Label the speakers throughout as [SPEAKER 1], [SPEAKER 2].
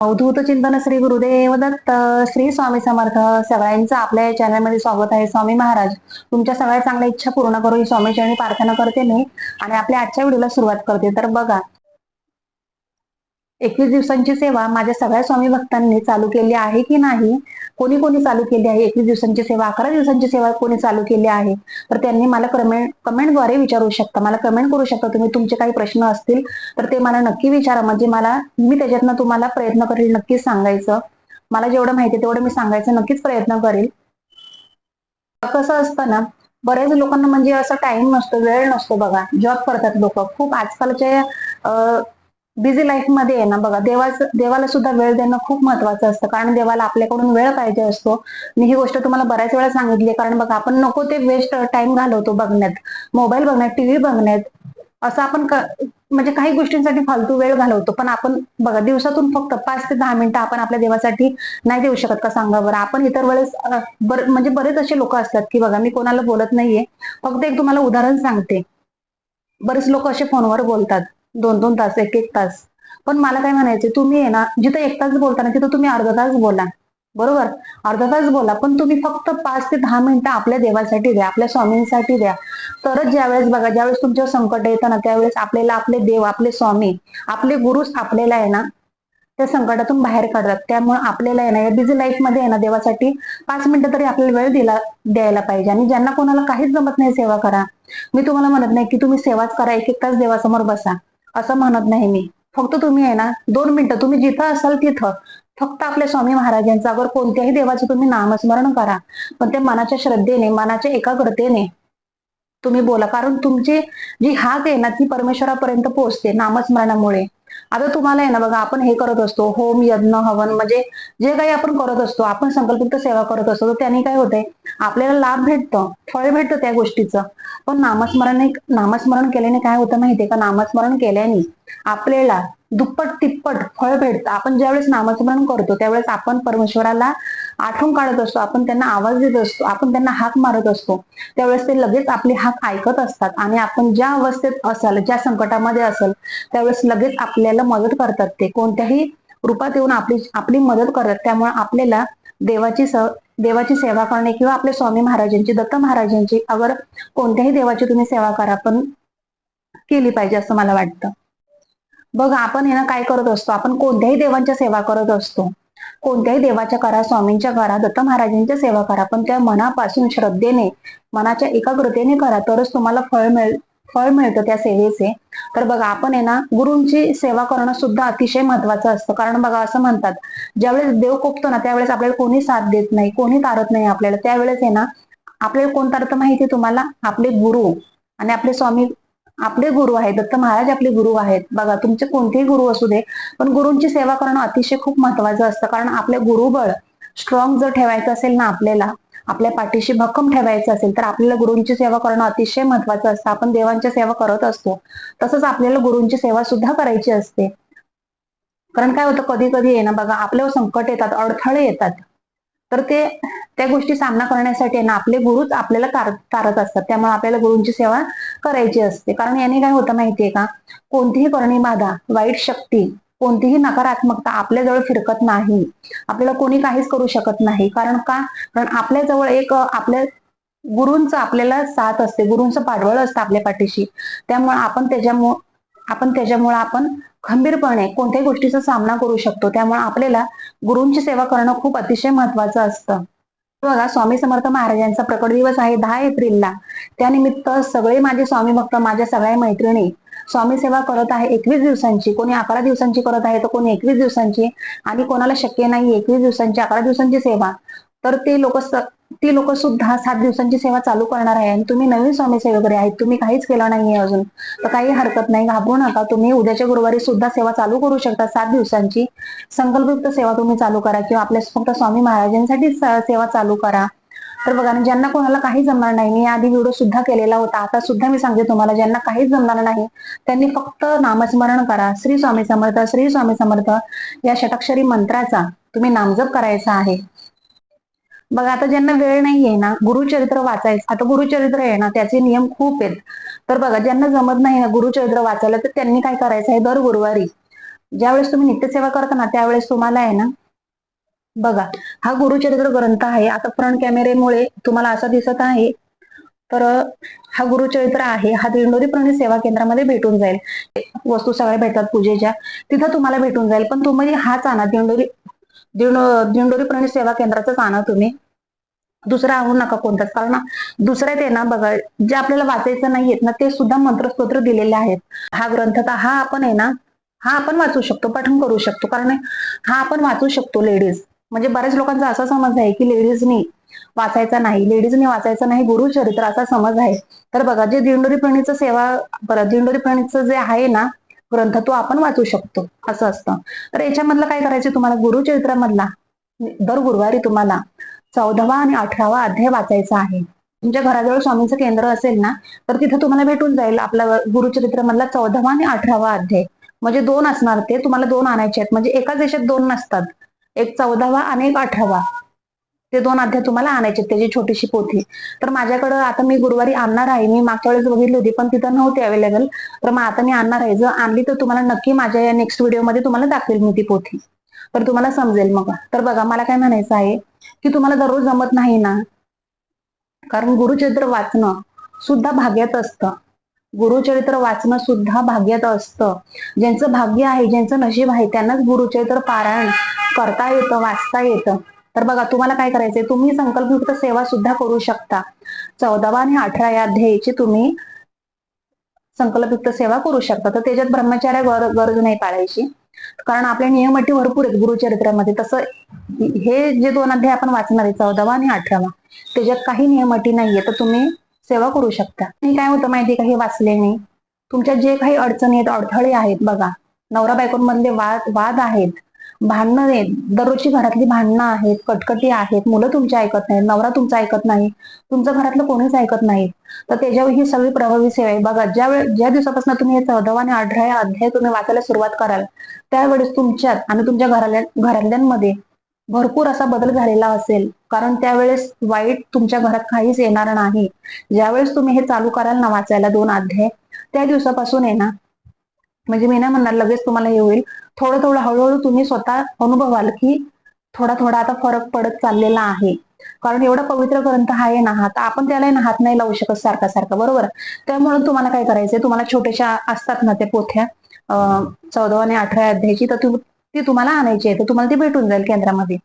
[SPEAKER 1] अवधूत चिंतन श्री गुरुदेव दत्त श्री स्वामी समर्थ सगळ्यांचं आपल्या या चॅनलमध्ये स्वागत आहे. स्वामी महाराज तुमच्या सगळ्या चांगल्या इच्छा पूर्ण करू ही स्वामीचरणी प्रार्थना करते मी आणि आपल्या आजच्या व्हिडिओला सुरुवात करते. तर बघा एकवीस दिवसांची सेवा माझ्या सगळ्या स्वामी भक्तांनी चालू केली आहे की नाही? कोणी कोणी चालू केली आहे? एकवीस दिवसांची सेवा अकरा दिवसांची सेवा कोणी चालू केली आहे? तर त्यांनी मला कमेंट कमेंटद्वारे विचारू शकता. मला कमेंट करू शकता. तुम्ही तुमचे काही प्रश्न असतील तर ते मला नक्की विचारा. म्हणजे मला मी त्याच्यातनं तुम्हाला प्रयत्न करेल नक्कीच सांगायचं. मला जेवढं माहिती आहे तेवढं मी सांगायचं. नक्कीच प्रयत्न करेल. कसं असतं ना बऱ्याच लोकांना म्हणजे असं टाइम नसतो वेळ नसतो बघा. जॉब करतात लोक. खूप आजकालच्या बिझी लाईफमध्ये आहे ना बघा देवाचं देवाला सुद्धा वेळ देणं खूप महत्वाचं असतं. कारण देवाला आपल्याकडून वेळ पाहिजे असतो. मी ही गोष्ट तुम्हाला बऱ्याच वेळा सांगितली कारण बघा आपण नको ते वेस्ट टाइम घालवतो बघण्यात. मोबाईल बघण्यात टीव्ही बघण्यात. असं आपण म्हणजे काही गोष्टींसाठी फालतू वेळ घालवतो. पण आपण बघा दिवसातून फक्त पाच ते दहा मिनिटं आपण आपल्या देवासाठी नाही देऊ शकत का सांगा बरं आपण इतर वेळेस बर म्हणजे बरेच असे लोक असतात की बघा मी कोणाला बोलत नाहीये. फक्त एक तुम्हाला उदाहरण सांगते. बरेच लोक असे फोनवर बोलतात. दोन दोन तास एक एक तास. पण मला काय म्हणायचं तुम्ही आहे ना जिथं एक तास बोलता ना तिथं तुम्ही अर्धा तास बोला. बरोबर? अर्धा तास बोला पण तुम्ही फक्त पाच ते दहा मिनिटं आपल्या देवासाठी द्या आपल्या स्वामींसाठी द्या. तरच ज्यावेळेस बघा ज्यावेळेस तुमच्यावर संकट येतं ना त्यावेळेस आपल्याला आपले देव आपले स्वामी आपले गुरुच आपल्याला आहे ना त्या संकटातून बाहेर काढतात. त्यामुळे आपल्याला आहे ना या बिझी लाईफमध्ये आहे ना देवासाठी पाच मिनिटं तरी आपल्याला वेळ दिला द्यायला पाहिजे. आणि ज्यांना कोणाला काहीच जमत नाही सेवा करा. मी तुम्हाला म्हणत नाही की तुम्ही सेवाच करा एक एक तास देवासमोर बसा. असं म्हणत नाही मी. फक्त तुम्ही आहे ना दोन मिनिटं तुम्ही जिथं असाल तिथं. फक्त आपल्या स्वामी महाराजांचं अगर कोणत्याही देवाचं तुम्ही नामस्मरण करा. पण ते मनाच्या श्रद्धेने मनाच्या एकाग्रतेने तुम्ही बोला. कारण तुमची जी हाक आहे ना ती परमेश्वरापर्यंत पोहोचते नामस्मरणामुळे. आता तुम्हाला आहे ना बघा आपण हे करत असतो होम यज्ञ हवन म्हणजे जे काही आपण करत असतो आपण संकल्पित सेवा करत असतो तर त्याने काय होतंय आपल्याला लाभ भेटतं फळ भेटतं त्या गोष्टीचं. पण नामस्मरण नामस्मरण केल्याने काय होतं माहितीये का? नामस्मरण केल्याने आपल्याला दुप्पट तिप्पट फळ भेटतं. आपण ज्यावेळेस नामस्मरण करतो त्यावेळेस आपण परमेश्वराला आठवण काढत असतो. आपण त्यांना आवाज देत असतो. आपण त्यांना हाक मारत असतो. त्यावेळेस ते लगेच आपली हाक ऐकत असतात आणि आपण ज्या अवस्थेत असाल ज्या संकटामध्ये असाल त्यावेळेस लगेच आपल्याला मदत करतात ते. कोणत्याही रूपात येऊन आपली आपली मदत करतात. त्यामुळे आपल्याला देवाची स देवाची सेवा करणे किंवा आपल्या स्वामी महाराजांची दत्त महाराजांची अगर कोणत्याही देवाची तुम्ही सेवा करा पण केली पाहिजे असं मला वाटतं. बघ आपण हे ना काय करत असतो? आपण कोणत्याही देवांच्या सेवा करत असतो. कोणत्याही देवाच्या करा स्वामींच्या करा दत्त महाराजांच्या सेवा करा पण त्या मनापासून श्रद्धेने मनाच्या एकाग्रतेने करा तरच तुम्हाला फळ मिळ फळ मिळतं त्या सेवेचे. तर बघा आपण आहे ना गुरुंची सेवा करणं सुद्धा अतिशय महत्वाचं असतं. कारण बघा असं म्हणतात ज्यावेळेस देव कोपतो ना त्यावेळेस आपल्याला कोणी साथ देत नाही कोणी तारत नाही आपल्याला. त्यावेळेस आहे ना आपल्याला कोण तारतं माहिती तुम्हाला? आपले गुरु आणि आपले स्वामी आपले गुरु आहेत दत्त महाराज आपले गुरु आहेत. बघा तुमचे कोणतेही गुरु असू दे पण गुरुंची सेवा करणं अतिशय खूप महत्वाचं असतं. कारण आपले गुरुबळ स्ट्रॉंग जर ठेवायचं असेल ना आपल्याला आपल्या पाठीशी भक्कम ठेवायचं असेल तर आपल्याला गुरूंची सेवा करणं अतिशय महत्वाचं असतं. आपण देवांची सेवा करत असतो तसंच आपल्याला गुरूंची सेवा सुद्धा करायची असते. कारण काय होतं कधी कधी आहे ना बघा आपल्यावर संकट येतात अडथळे येतात. तर ते त्या गोष्टी सामना करण्यासाठी ना आपले गुरुच आपल्याला तारत असतात. त्यामुळे आपल्याला गुरुंची सेवा करायची असते. कारण याने काय होतं माहितीये का? कोणतीही करणी बाधा वाईट शक्ती कोणतीही नकारात्मकता आपल्याजवळ फिरकत नाही. आपल्याला कोणी काहीच करू शकत नाही. कारण का? कारण आपल्याजवळ एक आपल्या गुरूंचं आपल्याला साथ असते. गुरूंचं पाठबळ असतं आपल्या पाठीशी. त्यामुळे आपण त्याच्यामुळे आपण त्याच्यामुळे आपण खंबीरपणे कोणत्याही गोष्टीचा सामना करू शकतो. त्यामुळे आपल्याला गुरूंची सेवा करणं खूप अतिशय महत्वाचं असतं. बघा स्वामी समर्थ महाराजांचा प्रकट दिवस आहे दहा एप्रिलला. त्यानिमित्त सगळे माझे स्वामी भक्त माझ्या सगळ्या मैत्रिणी स्वामी सेवा करत आहे एकवीस दिवसांची. कोणी अकरा दिवसांची करत आहे तर कोणी एकवीस दिवसांची. आणि कोणाला शक्य नाही एकवीस दिवसांची अकरा दिवसांची सेवा. तर ते लोक ती लोक सुद्धा सात दिवसांची सेवा चालू करणार आहे आणि तुम्ही नवीन स्वामी सेवेकरी आहेत तुम्ही काहीच केलं नाहीये अजून. तर काही हरकत नाही घाबरू नका. तुम्ही उद्याच्या गुरुवारी सुद्धा सेवा चालू करू शकता. सात दिवसांची संकल्पयुक्त सेवा तुम्ही चालू करा किंवा आपल्या फक्त स्वामी महाराजांसाठी सेवा चालू करा. तर बघा ज्यांना कोणाला काही जमणार नाही मी आधी व्हिडिओ सुद्धा केलेला होता. आता सुद्धा मी सांगते तुम्हाला ज्यांना काहीच जमणार नाही त्यांनी फक्त नामस्मरण करा. श्री स्वामी समर्थ श्री स्वामी समर्थ या षटाक्षरी मंत्राचा तुम्ही नामजप करायचा आहे. बघा आता ज्यांना वेळ नाहीये ना गुरुचरित्र वाचायचं आता गुरुचरित्र आहे ना त्याचे नियम खूप आहेत. तर बघा ज्यांना जमत नाही ना गुरुचरित्र वाचायला तर त्यांनी काय करायचं आहे दर गुरुवारी? ज्यावेळेस तुम्ही नित्यसेवा करता ना त्यावेळेस तुम्हाला आहे ना बघा हा गुरुचरित्र ग्रंथ आहे. आता फ्रंट कॅमेरेमुळे तुम्हाला असा दिसत आहे. तर हा गुरुचरित्र आहे हा दिंडोरी प्रणित सेवा केंद्रामध्ये भेटून जाईल. वस्तू सगळ्या भेटतात पूजेच्या तिथं तुम्हाला भेटून जाईल. पण तुम्ही हाच आणा दिंडोरी दिंडोरी प्रणित सेवा केंद्राचाच आणा तुम्ही. दुसरा आणू नका कोणताच कारण दुसऱ्यात आहे ना बघा जे आपल्याला वाचायचं नाहीयेत ना ते सुद्धा मंत्रस्तोत्र दिलेले आहेत. हा ग्रंथ तर हा आपण आहे ना हा आपण वाचू शकतो पठण करू शकतो कारण हा आपण वाचू शकतो लेडीज म्हणजे बऱ्याच लोकांचा असा समज आहे की लेडीजनी वाचायचा नाही लेडीजनी वाचायचं नाही गुरुचरित्र असा समज आहे. तर बघा जे दिंडोरी प्रणीचं सेवा बरं दिंडोरी प्रणीचं जे आहे ना ग्रंथ तो आपण वाचू शकतो असं असतं. तर याच्यामधलं काय करायचं तुम्हाला? गुरुचरित्रामधला दर गुरुवारी तुम्हाला चौदावा आणि अठरावा अध्याय वाचायचा आहे. तुमच्या घराजवळ स्वामींचं केंद्र असेल ना तर तिथं तुम्हाला भेटून जाईल आपला गुरुचरित्रामधला चौदावा आणि अठरावा अध्याय. म्हणजे दोन असणार ते तुम्हाला दोन आणायचे आहेत. म्हणजे एकाच देशात दोन नसतात. एक चौदावा आणि एक अठरावा. ते दोन अध्याय तुम्हाला आणायचे त्याची छोटीशी पोथी. तर माझ्याकडं आता मी गुरुवारी आणणार आहे. मी मागच्या वेळेस बघितली होती पण तिथं नव्हती अवेलेबल तर मग आता मी आणणार आहे. जर आणली तर तुम्हाला नक्की माझ्या या नेक्स्ट व्हिडिओमध्ये तुम्हाला दाखवेल मी ती पोथी. तर तुम्हाला समजेल मग. तर बघा मला काय म्हणायचं आहे की तुम्हाला दररोज जमत नाही ना कारण गुरुचरित्र वाचणं सुद्धा भाग्यात असतं. गुरुचरित्र वाचणं सुद्धा भाग्यात असतं. ज्यांचं भाग्य आहे ज्यांचं नशीब आहे त्यांनाच गुरुचरित्र पारायण करता येतं वाचता येतं. तर बघा तुम्हाला काय करायचंय? तुम्ही संकल्पयुक्त सेवा सुद्धा करू शकता. चौदावा आणि अठरा या अध्यायाची तुम्ही संकल्पयुक्त सेवा करू शकता. तर त्याच्यात ब्रह्मचार्य गरज नाही पाळायची. कारण आपल्या नियम अटी भरपूर आहेत गुरुचरित्रामध्ये. तसं हे जे दोन अध्याय आपण वाचणार आहे चौदावा आणि अठरावा त्याच्यात काही नियम अटी नाहीये. तर तुम्ही सेवा करू शकता. आणि काय होतं माहितीये का? हे वाचल्याने तुमच्या जे काही अडचणी आहेत अडथळे आहेत बघा. नवरा बायकोंमधले वाद वाद आहेत. भांडणं आहेत. दररोजची घरातली भांडणं आहेत कटकटी आहेत. मुलं तुमची ऐकत नाहीत नवरा तुमचा ऐकत नाही तुमचं घरातलं कोणीच ऐकत नाही. तर त्याच्यावर ही सगळी प्रभावी सेवा आहे. बघा ज्या वेळ ज्या दिवसापासून तुम्ही हे चौदावा आणि अठरा अध्याय तुम्ही वाचायला सुरुवात कराल त्यावेळेस तुमच्यात आणि तुमच्या घराल्या घरातल्यांमध्ये भरपूर असा बदल झालेला असेल. कारण त्यावेळेस वाईट तुमच्या घरात काहीच येणार नाही. ज्यावेळेस तुम्ही हे चालू कराल ना वाचायला दोन अध्याय त्या दिवसापासून आहे ना म्हणजे मी नाही म्हणणार लगेच तुम्हाला हे होईल. थोडं थोडं हळूहळू तुम्ही स्वतः अनुभवाल की थोडा थोडा आता फरक पडत चाललेला आहे. कारण एवढा पवित्र ग्रंथ आहे ना हात आपण त्याला ना हात नाही लावू शकत सारखा सारखा बरोबर? त्यामुळे तुम्हाला काय करायचंय तुम्हाला छोट्याशा असतात ना त्या पोथ्या चौदा आणि अठरा अध्यायाची तर ती तुम्हाला आणायची आहे तर तुम्हाला ती भेटून जाईल केंद्रामध्ये.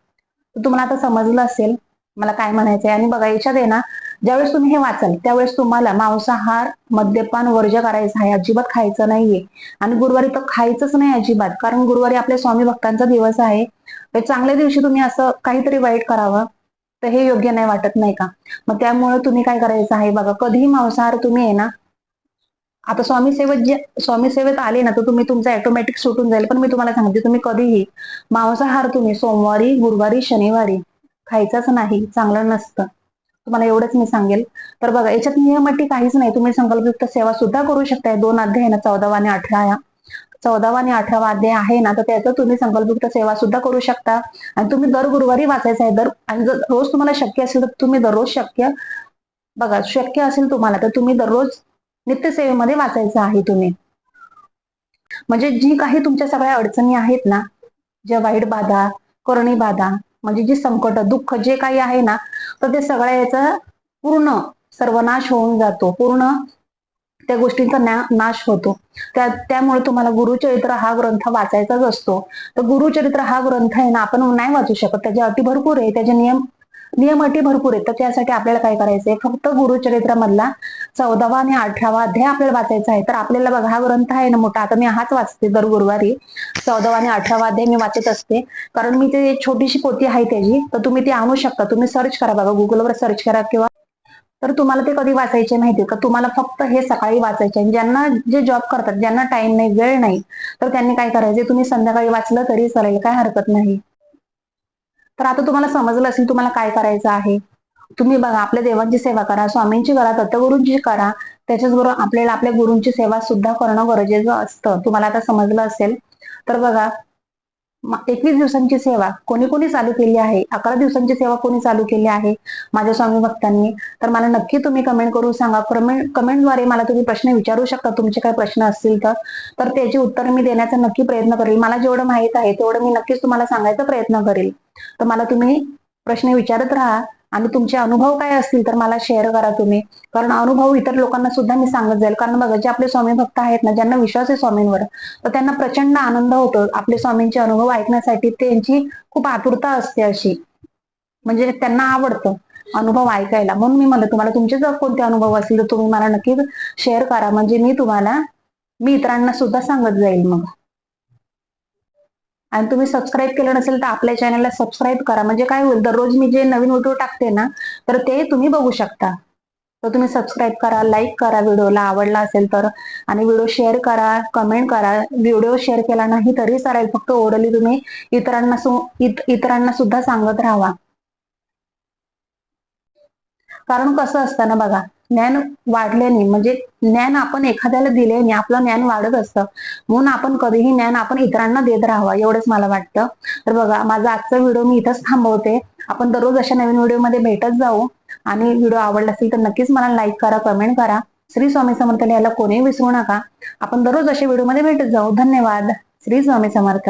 [SPEAKER 1] तुम्हाला आता समजलं असेल मला काय म्हणायचंय. आणि बघा याच्यात आहे ना ज्यावेळेस तुम्ही हे वाचाल त्यावेळेस तुम्हाला मांसाहार मद्यपान वर्ज करायचं आहे अजिबात खायचं नाहीये. आणि गुरुवारी तर खायचंच नाही अजिबात कारण गुरुवारी आपल्या स्वामी भक्तांचा दिवस आहे. तर चांगल्या दिवशी तुम्ही असं काहीतरी वाईट करावं तर हे योग्य नाही वाटत नाही का? मग त्यामुळे तुम्ही काय करायचं आहे बघा कधीही मांसाहार तुम्ही आहे ना आता स्वामी सेवेत जे स्वामी सेवेत आले ना तर तुम्ही तुमचा ऑटोमॅटिक सुटून जाईल. पण मी तुम्हाला सांगते तुम्ही कधीही मांसाहार तुम्ही सोमवारी गुरुवारी शनिवारी खायचाच नाही चांगलं नसतं. तुम्हाला एवढंच मी सांगेल. तर बघा याच्यात नियम अटी काहीच नाही. तुम्ही संकल्पयुक्त सेवा सुद्धा करू शकताय. दोन अध्याय आहे ना चौदावा आणि अठरा चौदावा आणि अठरावा अध्याय आहे ना तर त्याचं तुम्ही संकल्पयुक्त सेवा सुद्धा करू शकता. आणि तुम्ही दर गुरुवारी वाचायचं आहे. दर आणि जर रोज तुम्हाला शक्य असेल तर तुम्ही दररोज शक्य बघा शक्य असेल तुम्हाला तर तुम्ही दररोज नित्यसेवेमध्ये वाचायचं आहे तुम्ही. म्हणजे जी काही तुमच्या सगळ्या अडचणी आहेत ना ज्या वाईट बाधा करणी बाधा म्हणजे जी संकट दुःख जे काही आहे ना तर ते सगळ्या याचा पूर्ण सर्वनाश होऊन जातो. पूर्ण त्या गोष्टींचा ना- नाश होतो. त्या त्यामुळे तुम्हाला गुरुचरित्र हा ग्रंथ वाचायचाच असतो. तर गुरुचरित्र हा ग्रंथ आहे ना आपण नाही वाचू शकत. त्याच्या अटी भरपूर आहे. त्याचे नियम नियम अटी भरपूर आहेत. तर त्यासाठी आपल्याला काय करायचंय? फक्त गुरुचरित्रामधला चौदावा आणि अठरावा अध्याय आपल्याला वाचायचा आहे. तर आपल्याला बघा हा ग्रंथ आहे ना मोठा. आता मी हाच वाचते दर गुरुवारी. चौदावा आणि अठरावा अध्याय मी वाचत असते. कारण मी ते छोटीशी पोती आहे त्याची. तर तुम्ही ती आणू शकता. तुम्ही सर्च करा बघा गुगलवर सर्च करा किंवा तर तुम्हाला ते कधी वाचायचे माहिती का? तुम्हाला फक्त हे सकाळी वाचायचे ज्यांना जे जॉब करतात ज्यांना टाइम नाही वेळ नाही तर त्यांनी काय करायचे तुम्ही संध्याकाळी वाचलं तरी चालेल. काय हरकत नाही. तर आता तुम्हाला समजलं असेल तुम्हाला काय करायचं आहे. तुम्ही बघा आपल्या देवांची सेवा करा स्वामींची करा दत्तगुरूंची करा. त्याच्याचबरोबर आपल्याला आपल्या गुरूंची सेवा सुद्धा करणं गरजेचं असतं. तुम्हाला आता समजलं असेल. तर बघा एकवीस दिवसांची सेवा कोणी कोणी चालू केली आहे? अकरा दिवसांची सेवा कोणी चालू केली आहे? माझ्या स्वामी भक्तांनी. तर मला नक्की तुम्ही कमेंट करून सांगा. कमेंट कमेंटद्वारे मला तुम्ही प्रश्न विचारू शकता. तुमचे काही प्रश्न असतील तर. तर त्याची उत्तर मी देण्याचा नक्की प्रयत्न करेल. मला जेवढं माहीत आहे तेवढं मी नक्कीच तुम्हाला सांगायचा प्रयत्न करेल. तर मला तुम्ही प्रश्न विचारत राहा आणि तुमचे अनुभव काय असतील तर मला शेअर करा तुम्ही. कारण अनुभव इतर लोकांना सुद्धा मी सांगत जाईल. कारण बघा जे आपले स्वामी भक्त आहेत ना ज्यांना विश्वास आहे स्वामींवर तर त्यांना प्रचंड आनंद होतो आपले स्वामींचे अनुभव ऐकण्यासाठी. त्यांची खूप आतुरता असते अशी. म्हणजे त्यांना आवडतं अनुभव ऐकायला. म्हणून मी म्हणलं तुम्हाला तुमचे जर कोणते अनुभव असतील तर तुम्ही मला नक्कीच शेअर करा. म्हणजे मी तुम्हाला मी इतरांना सुद्धा सांगत जाईल मग. आणि तुम्ही सबस्क्राईब केलं नसेल तर आपल्या चॅनलला सबस्क्राईब करा. म्हणजे काय होईल दररोज मी जे नवीन व्हिडिओ टाकते ना तर ते तुम्ही बघू शकता. तर तुम्ही सबस्क्राईब करा लाईक करा व्हिडिओला आवडला असेल तर. आणि व्हिडिओ शेअर करा कमेंट करा. व्हिडिओ शेअर केला नाही तरी चालेल फक्त ओरली तुम्ही इतरांना इतरांना सुद्धा सांगत राहा. कारण कसं असतं ना बघा ज्ञान वाढल्याने म्हणजे ज्ञान आपण एखाद्याला दिल्याने आपलं ज्ञान वाढत असतं. म्हणून आपण कधीही ज्ञान आपण इतरांना देत राहावा एवढंच मला वाटतं. तर बघा माझा आजचा व्हिडिओ मी इथंच थांबवते. आपण दररोज अशा नवीन व्हिडिओमध्ये भेटत जाऊ. आणि व्हिडिओ आवडला असेल तर नक्कीच मला लाईक करा कमेंट करा. श्री स्वामी समर्थ याला कोणीही विसरू नका. आपण दररोज अशा व्हिडिओमध्ये भेटत जाऊ. धन्यवाद. श्री स्वामी समर्थ.